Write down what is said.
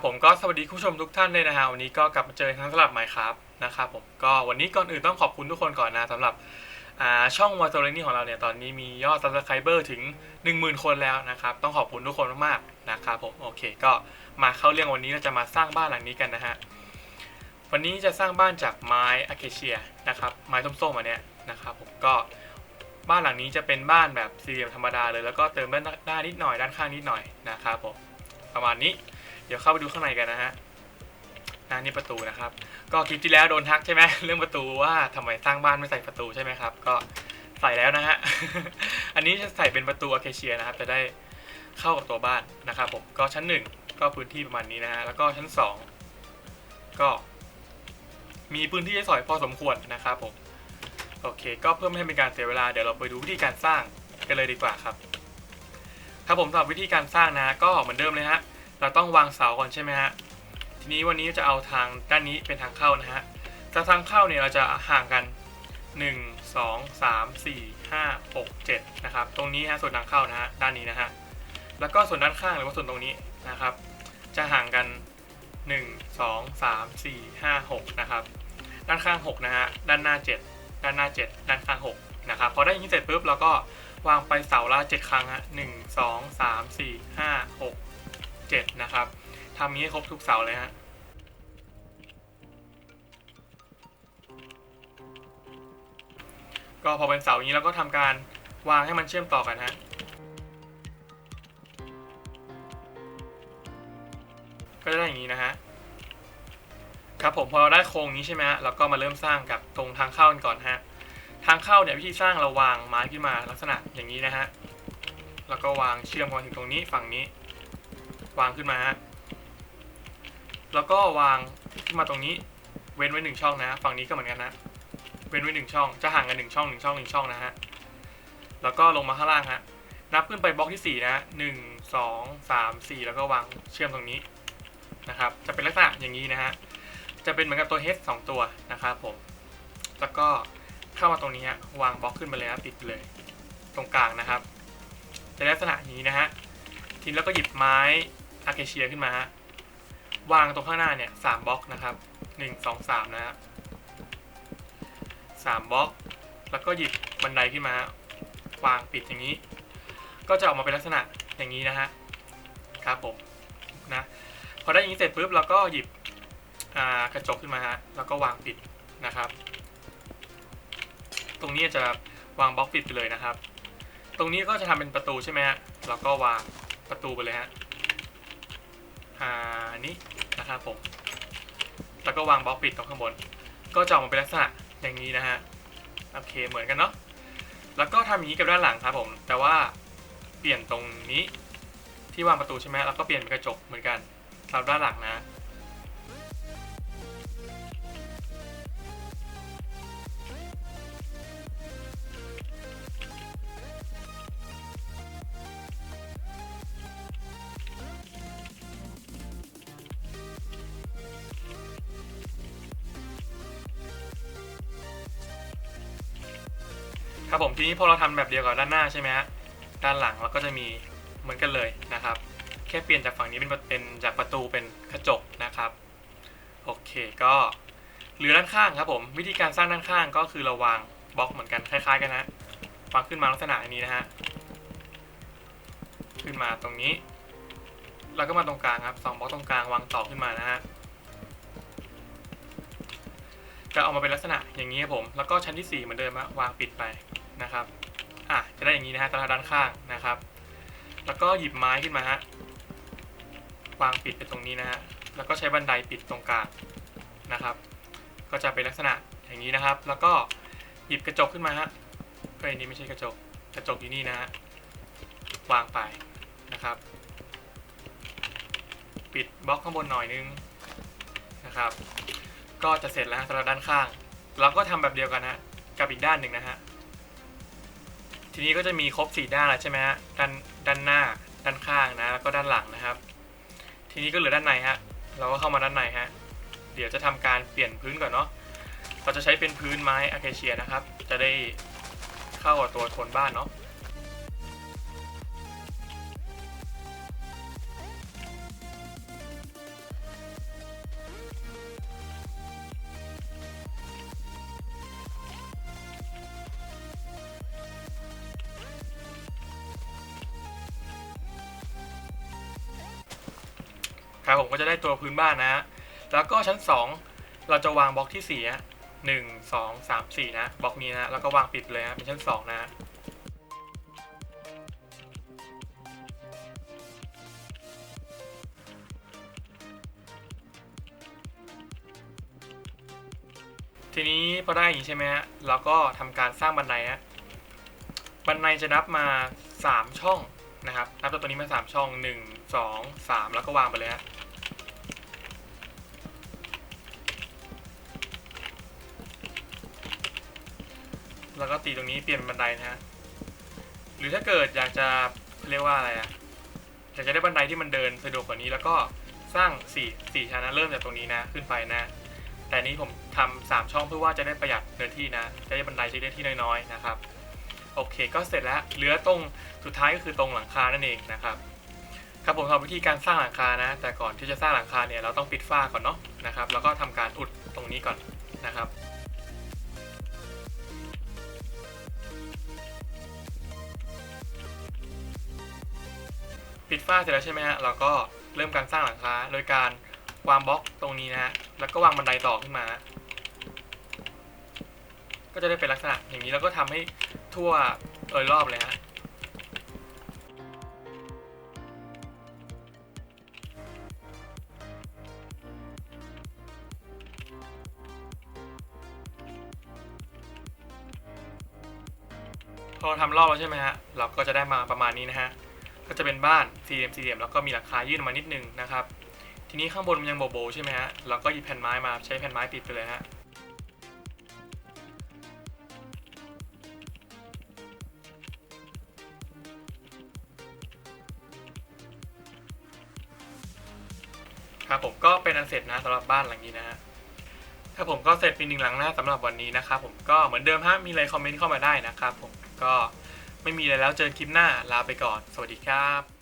ครับผมก็สวัสดีคุณผู้ชมทุกท่านเลยนะฮะวันนี้ก็กลับมาเจอกันสำหรับใหม่ครับนะครับผมก็วันนี้ก่อนอื่นต้องขอบคุณทุกคนก่อนนะสำหรับช่องวอร์โซเลนี่ของเราเนี่ยตอนนี้มียอดซับสไครเบอร์ถึง 10,000 คนแล้วนะครับต้องขอบคุณทุกคนมากๆนะครับผมโอเคก็มาเข้าเรื่องวันนี้เราจะมาสร้างบ้านหลังนี้กันนะฮะวันนี้จะสร้างบ้านจากไม้อะเคเชียนะครับไม้ส้มๆอันเนี้ยนะครับผมก็บ้านหลังนี้จะเป็นบ้านแบบสี่เหลี่ยมธรรมดาเลยแล้วก็เติมด้านหน้านิดหน่อยด้านข้างนิดหน่อยนะครับผมประมาณนี้ ดี๋ยวเข้าไปดูข้างในกันนะฮะนะนี่ประตูนะครับ ก็คลิปที่แล้วโดนทักใช่ไหมเรื่องประตูว่าทำไมสร้างบ้านไม่ใส่ประตูใช่ไหมครับ ก็ใส่แล้วนะฮะ อันนี้จะใส่เป็นประตูอะเคเชียนะครับ จะได้เข้ากับตัวบ้านนะครับผม ก็ชั้นหนึ่งก็พื้นที่ประมาณนี้นะฮะ แล้วก็ชั้นสองก็ มีพื้นที่ให้สอยพอสมควรนะครับผม โอเค ก็เพื่อไม่ให้เป็นการเสียเวลา เดี๋ยวเราไปดูวิธีการสร้างกันเลยดีกว่าครับ ครับผมสำหรับวิธีการสร้างนะ ก็เหมือนเดิมเลยฮะ เราต้องวางเสาก่อนใช่ไหมฮะทีนี้วันนี้จะเอาทางด้านนี้เป็นทางเข้านะฮะจากทางเข้าเนี่ยเราจะห่างกัน 1 2 3 4 5 6 7นะครับตรงนี้ฮะส่วนทางเข้านะฮะด้านนี้นะฮะแล้วก็ส่วนด้านข้างหรือว่าส่วนตรงนี้นะครับ จะห่างกัน 1 2 3 4 5 6นะครับด้านข้าง 6 นะฮะด้านหน้า 7 ด้านหน้า 7 ด้านข้าง 6 นะครับพอได้อย่างนี้เสร็จปุ๊บเราก็วางไปเสาละ7ครั้งฮะ1 2 3 4 5 6 7 นะครับทำนี้ให้ครบทุกเสาเลยฮะก็พอเป็นเสาอย่างนี้เราก็ทำการวางให้มันเชื่อมต่อกันฮะก็จะได้อย่างนี้นะฮะครับผมพอเราได้โครงนี้ใช่ไหมฮะเราก็มาเริ่มสร้างกับตรงทางเข้ากันก่อนฮะทางเข้าเนี่ยวิธีสร้างเราวางไม้ขึ้นมาลักษณะอย่างนี้นะฮะแล้วก็วางเชื่อมกันถึงตรงนี้ฝั่งนี้ วางขึ้นมาฮะแล้วก็วางขึ้นมาตรงนี้ เว้นไว้หนึ่งช่องนะ ฝั่งนี้ก็เหมือนกันนะ เว้นไว้หนึ่งช่อง จะห่างกันหนึ่งช่องหนึ่งช่องหนึ่งช่องนะฮะ แล้วก็ลงมาข้างล่างฮะ นับขึ้นไปบล็อกที่สี่นะหนึ่งสองสามสี่แล้วก็วางเชื่อมตรงนี้นะครับ จะเป็นลักษณะอย่างนี้นะฮะ จะเป็นเหมือนกับตัว H สองตัวนะครับผม แล้วก็เข้ามาตรงนี้ฮะ วางบล็อกขึ้นไปเลยนะปิดเลย ตรงกลางนะครับจะได้ลักษณะนี้นะฮะ ทีนี้เราก็หยิบไม้ อาเคเชียขึ้นมาฮะวางตรงข้างหน้าเนี่ยสามบล็อกนะครับหนึ่งสองสามนะฮะสามบล็อก แล้วก็หยิบบันไดขึ้นมาวางปิดอย่างนี้ ก็จะออกมาเป็นลักษณะอย่างนี้นะฮะครับผมนะพอได้อย่างนี้เสร็จปุ๊บเราก็หยิบกระจกขึ้นมาฮะแล้วก็วางปิดนะครับ ตรงนี้จะวางบล็อกปิดไปเลยนะครับ ตรงนี้ก็จะทำเป็นประตูใช่ไหมฮะเราก็วางประตูไปเลยฮะ อันนี้นะครับผมแล้วก็วางบล็อกปิดตรงข้างบน ก็จะออกมาเป็นลักษณะอย่างนี้นะฮะโอเคเหมือนกันเนาะแล้วก็ทำอย่างนี้กับด้านหลังครับผม แต่ว่าเปลี่ยนตรงนี้ที่วางประตูใช่ไหมแล้วก็เปลี่ยนเป็นกระจกเหมือนกันสำหรับด้านหลังนะ ครับผมทีนี้พอเราทำแบบเดียวกับด้านหน้าใช่ไหมฮะด้านหลังเราก็จะมีเหมือนกันเลยนะครับ แค่เปลี่ยนจากฝั่งนี้เป็นเป็นจากประตูเป็นกระจกนะครับโอเคก็เหลือด้านข้างครับผมวิธีการสร้างด้านข้างก็คือเราวางบล็อกเหมือนกันคล้ายๆกันนะวางขึ้นมาลักษณะนี้นะฮะขึ้นมาตรงนี้ แล้วก็มาตรงกลางครับสองบล็อกตรงกลางวางต่อขึ้นมานะฮะจะออกมาเป็นลักษณะอย่างนี้ครับผม แล้วก็ชั้นที่สี่เหมือนเดิมฮะวางปิดไป นะครับอะจะได้อย่างนี้นะฮะตรงด้านข้างนะครับ แล้วก็หยิบไม้ขึ้นมาฮะวางปิดไปตรงนี้นะฮะแล้วก็ใช้บันไดปิดตรงกลางนะครับ ก็จะเป็นลักษณะอย่างนี้นะครับ แล้วก็หยิบกระจกขึ้นมาฮะเอ้ยนี่ไม่ใช่กระจกกระจกอยู่นี่นะฮะวางไปนะครับ ปิดบล็อกข้างบนหน่อยนึงนะครับ ก็จะเสร็จแล้วสำหรับด้านข้าง เราก็ทำแบบเดียวกันฮะกับอีกด้านหนึ่งนะฮะ ทีนี้ก็จะมีครบสี่ด้านแล้วใช่ไหมฮะด้านด้านหน้า ด้านข้างนะแล้วก็ด้านหลังนะครับ ทีนี้ก็เหลือด้านในฮะเราก็เข้ามาด้านในฮะเดี๋ยวจะทำการเปลี่ยนพื้นก่อนเนาะเราจะใช้เป็นพื้นไม้อะเคเชียนะครับ จะได้เข้ากับตัวโทนบ้านเนาะ ครับผมก็จะได้ตัวพื้นบ้านนะฮะแล้วก็ชั้น 2 เราจะวางบล็อกที่4ฮะหนึ่งสองสามสี่นะบล็อกนี้นะแล้วก็วางปิดเลยฮะเป็นชั้น 2 นะฮะทีนี้พอได้อย่างนี้ใช่ไหมฮะเราก็ทำการสร้างบันไดฮะบันไดจะนับมา 3 ช่องนะครับนับจากตัวนี้มา 3 ช่อง 1 2 3 แล้วก็วางไปเลยฮะ แล้วก็ตีตรงนี้เปลี่ยนบันไดนะฮะหรือถ้าเกิดอยากจะเรียกว่าอะไรอะอยากจะได้บันไดที่มันเดินสะดวกกว่านี้ แล้วก็สร้าง4 4ชั้นนะเริ่มจากตรงนี้นะขึ้นไปนะ แต่นี้ผมทำสามช่องเพื่อว่าจะได้ประหยัดเนื้อที่นะจะได้บันไดใช้เนื้อที่น้อยๆนะครับโอเคก็เสร็จแล้วเหลือตรงสุดท้ายก็คือตรงหลังคานั่นเองนะครับครับผมสำหรับวิธีการสร้างหลังคานะ แต่ก่อนที่จะสร้างหลังคาเนี่ยเราต้องปิดฝ้าก่อนเนาะนะครับ แล้วก็ทำการอุดตรงนี้ก่อนนะครับ ปิดฝ้าเสร็จแล้วใช่ไหมฮะเราก็เริ่มการสร้างหลังคาโดยการวางบล็อกตรงนี้นะฮะแล้วก็วางบันไดต่อขึ้นมา ก็จะได้เป็นลักษณะอย่างนี้แล้วก็ทำให้ทั่วโดยรอบเลยฮะพอทำรอบแล้วใช่ไหมฮะ เราก็จะได้มาประมาณนี้นะฮะ ก็จะเป็นบ้านสี่เหลี่ยมสี่เหลี่ยมแล้วก็มีหลังคายื่นออกมานิดนึงนะครับ ทีนี้ข้างบนมันยังโบโบใช่ไหมฮะเราก็หยิบแผ่นไม้มาใช้แผ่นไม้ปิดไปเลยฮะครับผมก็เป็นอันเสร็จนะสำหรับบ้านหลังนี้นะฮะถ้าผมก็เสร็จเป็นหนึ่งหลังหนะสำหรับวันนี้นะครับผมก็เหมือนเดิมฮะมีอะไรคอมเมนต์เข้ามาได้นะครับผมก็ ไม่มีอะไรแล้วเจอคลิปหน้าลาไปก่อน สวัสดีครับ